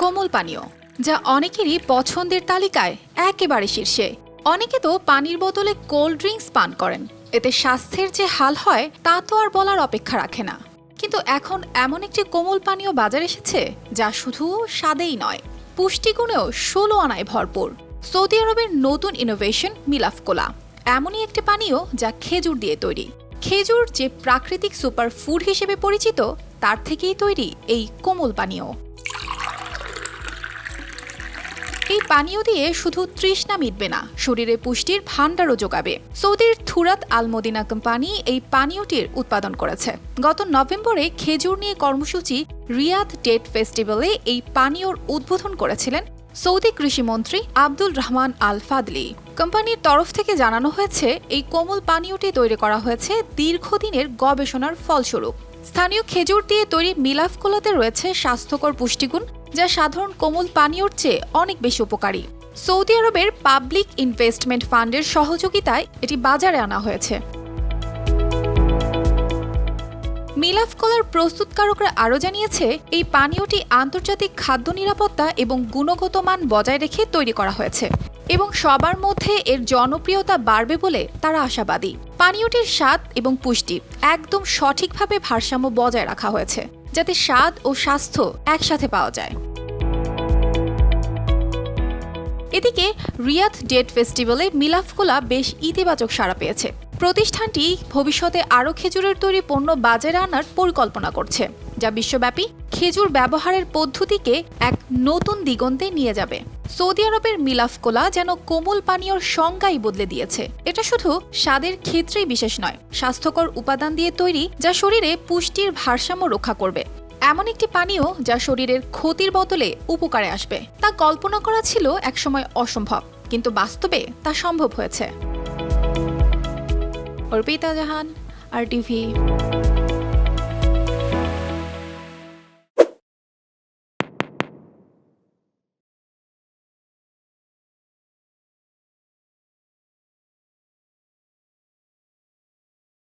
কোমল পানীয়, যা অনেকেরই পছন্দের তালিকায় একেবারে শীর্ষে। অনেকে তো পানির বোতলে কোল্ড ড্রিঙ্কস পান করেন। এতে স্বাস্থ্যের যে হাল হয়, তা তো আর বলার অপেক্ষা রাখে না। কিন্তু এখন এমন একটি কোমল পানীয় বাজার এসেছে, যা শুধু স্বাদেই নয়, পুষ্টিগুণেও ষোলো আনায় ভরপুর। সৌদি আরবের নতুন ইনোভেশন মিলাফ কোলা। এমনই একটি পানীয় যা খেজুর দিয়ে তৈরি। খেজুর যে প্রাকৃতিক সুপার ফুড হিসেবে পরিচিত, তার থেকেই তৈরি এই কোমল পানীয়। এই পানীয় দিয়ে শুধু তৃষ্ণা মিটবে না, শরীরে পুষ্টির ভাণ্ডারও যোগাবে। সৌদির থুরাত আল মদিনা কোম্পানি এই পানীয়টির উৎপাদন করেছে। গত নভেম্বরে খেজুর নিয়ে কর্মসূচি রিয়াদ ডেট ফেস্টিভ্যালে এই পানীয়র উদ্বোধন করেছিলেন সৌদি কৃষিমন্ত্রী আব্দুল রহমান আল ফাদলি কোম্পানির তরফ থেকে জানানো হয়েছে, এই কোমল পানীয়টি তৈরি করা হয়েছে দীর্ঘদিনের গবেষণার ফলস্বরূপ। স্থানীয় খেজুর দিয়ে তৈরি মিলাফ কোলাতে রয়েছে স্বাস্থ্যকর পুষ্টিগুণ যা সাধারণ কোমল পানীয়র চেয়ে অনেক বেশি উপকারী। সৌদি আরবের পাবলিক ইনভেস্টমেন্ট ফান্ডের সহযোগিতায় এটি বাজারে আনা হয়েছে। মিলাফ কলার প্রস্তুতকারকরা আরও জানিয়েছে, এই পানীয়টি আন্তর্জাতিক খাদ্য নিরাপত্তা এবং গুণগত মান বজায় রেখে তৈরি করা হয়েছে এবং সবার মধ্যে এর জনপ্রিয়তা বাড়বে বলে তারা আশাবাদী। পানীয়টির স্বাদ এবং পুষ্টি একদম সঠিকভাবে ভারসাম্য বজায় রাখা হয়েছে, যাতে স্বাদ ও স্বাস্থ্য একসাথে পাওয়া যায়। এদিকে রিয়াদ ডেট ফেস্টিভ্যালে মিলাফকোলা বেশ ইতিবাচক সাড়া পেয়েছে। প্রতিষ্ঠানটি ভবিষ্যতে আরও খেজুরের তৈরি পণ্য বাজারে আনার পরিকল্পনা করছে, যা বিশ্বব্যাপী খেজুর ব্যবহারের পদ্ধতিকে এক নতুন দিগন্তে নিয়ে যাবে। সৌদি আরবের মিলাফকোলা যেন কোমল পানীয়র সংজ্ঞাই বদলে দিয়েছে। এটা শুধু স্বাদের ক্ষেত্রেই বিশেষ নয়, স্বাস্থ্যকর উপাদান দিয়ে তৈরি, যা শরীরে পুষ্টির ভারসাম্য রক্ষা করবে। এমন একটি পানীয় যা শরীরের ক্ষতির বদলে উপকারে আসবে। তা কল্পনা করা ছিল একসময় অসম্ভব, কিন্তু বাস্তবে তা সম্ভব হয়েছে। অর্পিতা জাহান, আর টিভি।